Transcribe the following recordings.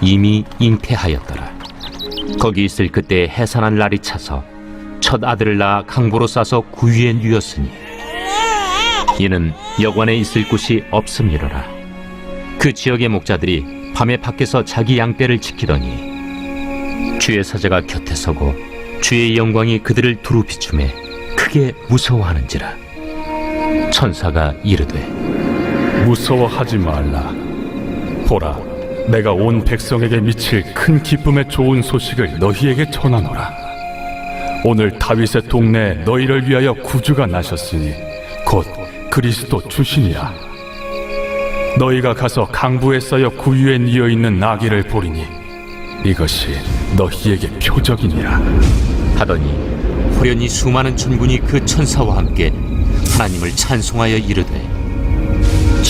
이미 잉태하였더라. 거기 있을 그때 해산한 날이 차서 첫 아들을 낳아 강보로 싸서 구유에 누였으니 이는 여관에 있을 곳이 없음이로라. 그 지역의 목자들이 밤에 밖에서 자기 양떼를 지키더니 주의 사자가 곁에 서고 주의 영광이 그들을 두루 비추매 크게 무서워하는지라. 천사가 이르되 무서워하지 말라. 보라, 내가 온 백성에게 미칠 큰 기쁨의 좋은 소식을 너희에게 전하노라. 오늘 다윗의 동네에 너희를 위하여 구주가 나셨으니 곧 그리스도 주시니라. 너희가 가서 강부에 쌓여 구유에 뉘어 있는 나귀를 보리니 이것이 너희에게 표적이니라. 하더니 호련히 수많은 천군이 그 천사와 함께 하나님을 찬송하여 이르되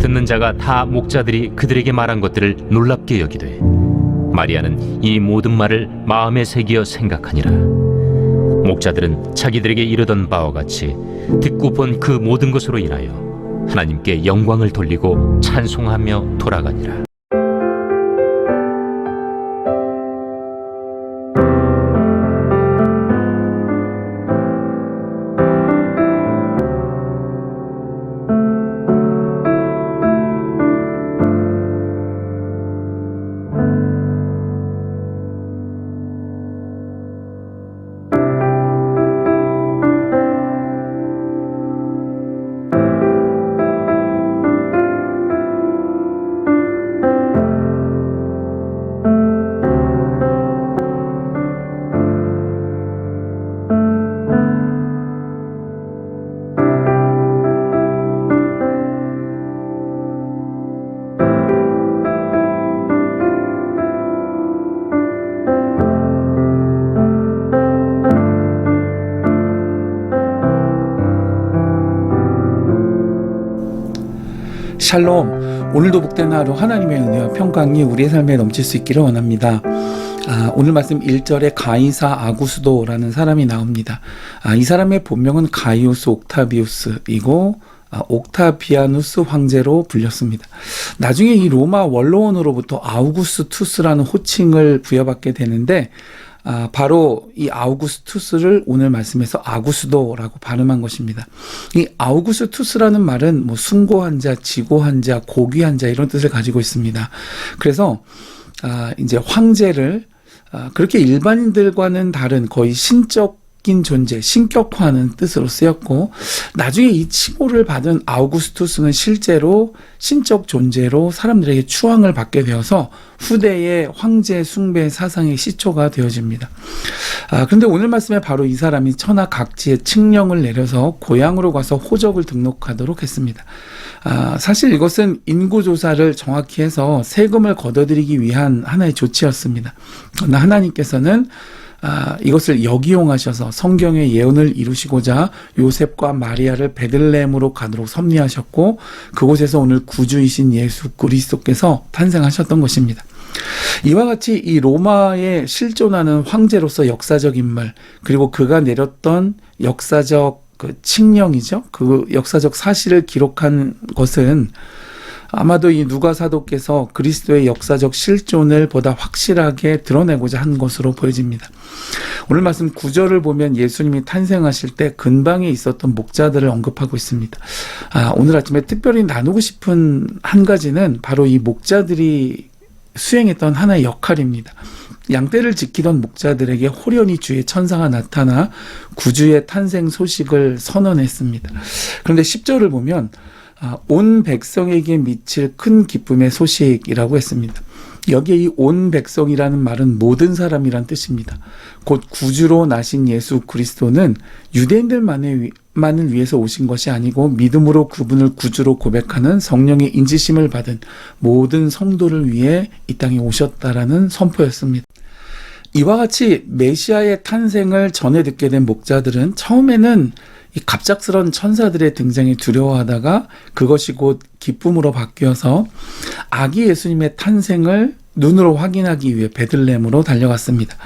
듣는 자가 다 목자들이 그들에게 말한 것들을 놀랍게 여기되 마리아는 이 모든 말을 마음에 새기어 생각하니라. 목자들은 자기들에게 이르던 바와 같이 듣고 본 그 모든 것으로 인하여 하나님께 영광을 돌리고 찬송하며 돌아가니라 샬롬. 오늘도 복된 하루 하나님의 은혜와 평강이 우리의 삶에 넘칠 수 있기를 원합니다. 아, 오늘 말씀 1절에 가이사 아구스도라는 사람이 나옵니다. 아, 이 사람의 본명은 가이오스 옥타비우스이고 아, 옥타비아누스 황제로 불렸습니다. 나중에 이 로마 원로원으로부터 아우구스투스라는 호칭을 부여받게 되는데 아, 바로 이 아우구스투스를 오늘 말씀에서 아구스도라고 발음한 것입니다. 이 아우구스투스라는 말은 뭐 숭고한 자, 지고한 자, 고귀한 자 이런 뜻을 가지고 있습니다. 그래서 아, 이제 황제를 아, 그렇게 일반인들과는 다른 거의 신적 인 존재, 신격화하는 뜻으로 쓰였고 나중에 이 칭호를 받은 아우구스투스는 실제로 신적 존재로 사람들에게 추앙을 받게 되어서 후대의 황제 숭배 사상의 시초가 되어집니다. 아, 그런데 오늘 말씀에 바로 이 사람이 천하 각지에 칙령을 내려서 고향으로 가서 호적을 등록하도록 했습니다. 아, 사실 이것은 인구 조사를 정확히 해서 세금을 걷어들이기 위한 하나의 조치였습니다. 그러나 하나님께서는 아, 이것을 역이용하셔서 성경의 예언을 이루시고자 요셉과 마리아를 베들레헴으로 가도록 섭리하셨고 그곳에서 오늘 구주이신 예수 그리스도께서 탄생하셨던 것입니다. 이와 같이 이 로마에 실존하는 황제로서 역사적 인물 그리고 그가 내렸던 역사적 그 칙령이죠. 그 역사적 사실을 기록한 것은 아마도 이 누가 사도께서 그리스도의 역사적 실존을 보다 확실하게 드러내고자 한 것으로 보여집니다. 오늘 말씀 구절을 보면 예수님이 탄생하실 때 근방에 있었던 목자들을 언급하고 있습니다. 아, 오늘 아침에 특별히 나누고 싶은 한 가지는 바로 이 목자들이 수행했던 하나의 역할입니다. 양떼를 지키던 목자들에게 호련히 주의 천사가 나타나 구주의 탄생 소식을 선언했습니다. 그런데 10절을 보면 아, 온 백성에게 미칠 큰 기쁨의 소식이라고 했습니다. 여기에 이 온 백성이라는 말은 모든 사람이란 뜻입니다. 곧 구주로 나신 예수 그리스도는 유대인들만을 위해서 오신 것이 아니고 믿음으로 그분을 구주로 고백하는 성령의 인지심을 받은 모든 성도를 위해 이 땅에 오셨다라는 선포였습니다. 이와 같이 메시아의 탄생을 전해 듣게 된 목자들은 처음에는 이 갑작스런 천사들의 등장에 두려워하다가 그것이 곧 기쁨으로 바뀌어서 아기 예수님의 탄생을 눈으로 확인하기 위해 베들렘으로 달려갔습니다.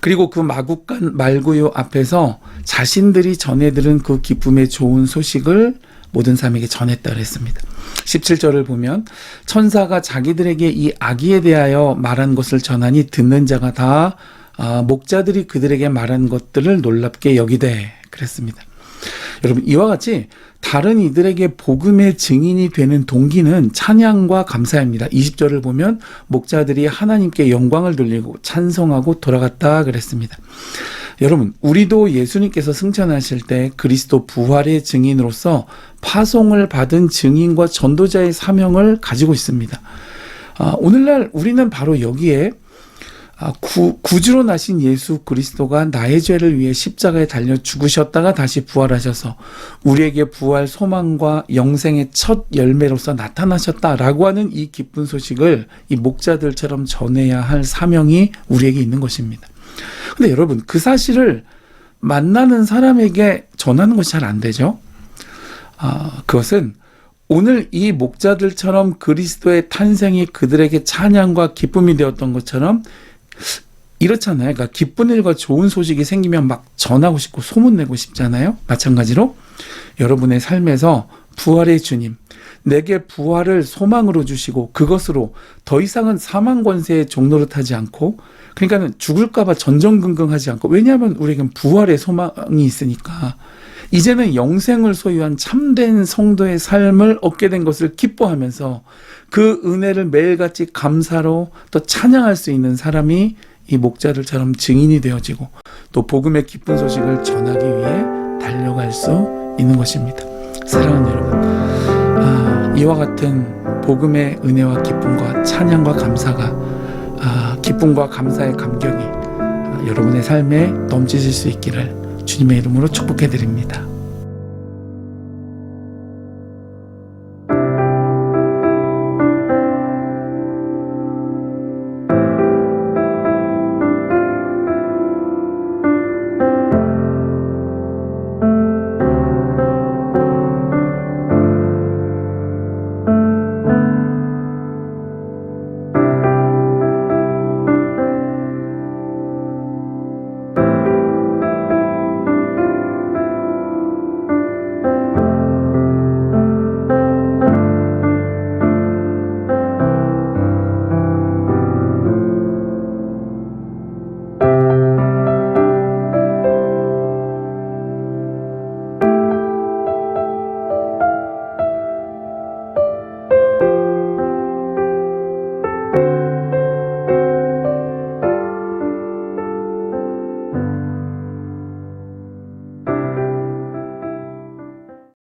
그리고 그 마국간 말구유 앞에서 자신들이 전해 들은 그 기쁨의 좋은 소식을 모든 사람에게 전했다 그랬습니다. 17절을 보면 천사가 자기들에게 이 아기에 대하여 말한 것을 전하니 듣는 자가 다 아, 목자들이 그들에게 말한 것들을 놀랍게 여기되 그랬습니다. 여러분 이와 같이 다른 이들에게 복음의 증인이 되는 동기는 찬양과 감사입니다. 20절을 보면 목자들이 하나님께 영광을 돌리고 찬송하고 돌아갔다 그랬습니다. 여러분, 우리도 예수님께서 승천하실 때 그리스도 부활의 증인으로서 파송을 받은 증인과 전도자의 사명을 가지고 있습니다. 아, 오늘날 우리는 바로 여기에 아, 구, 구주로 나신 예수 그리스도가 나의 죄를 위해 십자가에 달려 죽으셨다가 다시 부활하셔서 우리에게 부활 소망과 영생의 첫 열매로서 나타나셨다라고 하는 이 기쁜 소식을 이 목자들처럼 전해야 할 사명이 우리에게 있는 것입니다. 근데 여러분 그 사실을 만나는 사람에게 전하는 것이 잘 안 되죠. 아, 그것은 오늘 이 목자들처럼 그리스도의 탄생이 그들에게 찬양과 기쁨이 되었던 것처럼 이렇잖아요. 그러니까 기쁜 일과 좋은 소식이 생기면 막 전하고 싶고 소문내고 싶잖아요. 마찬가지로 여러분의 삶에서 부활의 주님, 내게 부활을 소망으로 주시고 그것으로 더 이상은 사망 권세의 종노릇하지 않고 그러니까는 죽을까봐 전전긍긍하지 않고 왜냐하면 우리에겐 부활의 소망이 있으니까 이제는 영생을 소유한 참된 성도의 삶을 얻게 된 것을 기뻐하면서 그 은혜를 매일같이 감사로 또 찬양할 수 있는 사람이 이 목자들처럼 증인이 되어지고 또 복음의 기쁜 소식을 전하기 위해 달려갈 수 있는 것입니다. 사랑하는 여러분, 아, 이와 같은 복음의 은혜와 기쁨과 찬양과 감사가 아, 기쁨과 감사의 감격이 아, 여러분의 삶에 넘치실 수 있기를 주님의 이름으로 축복해 드립니다.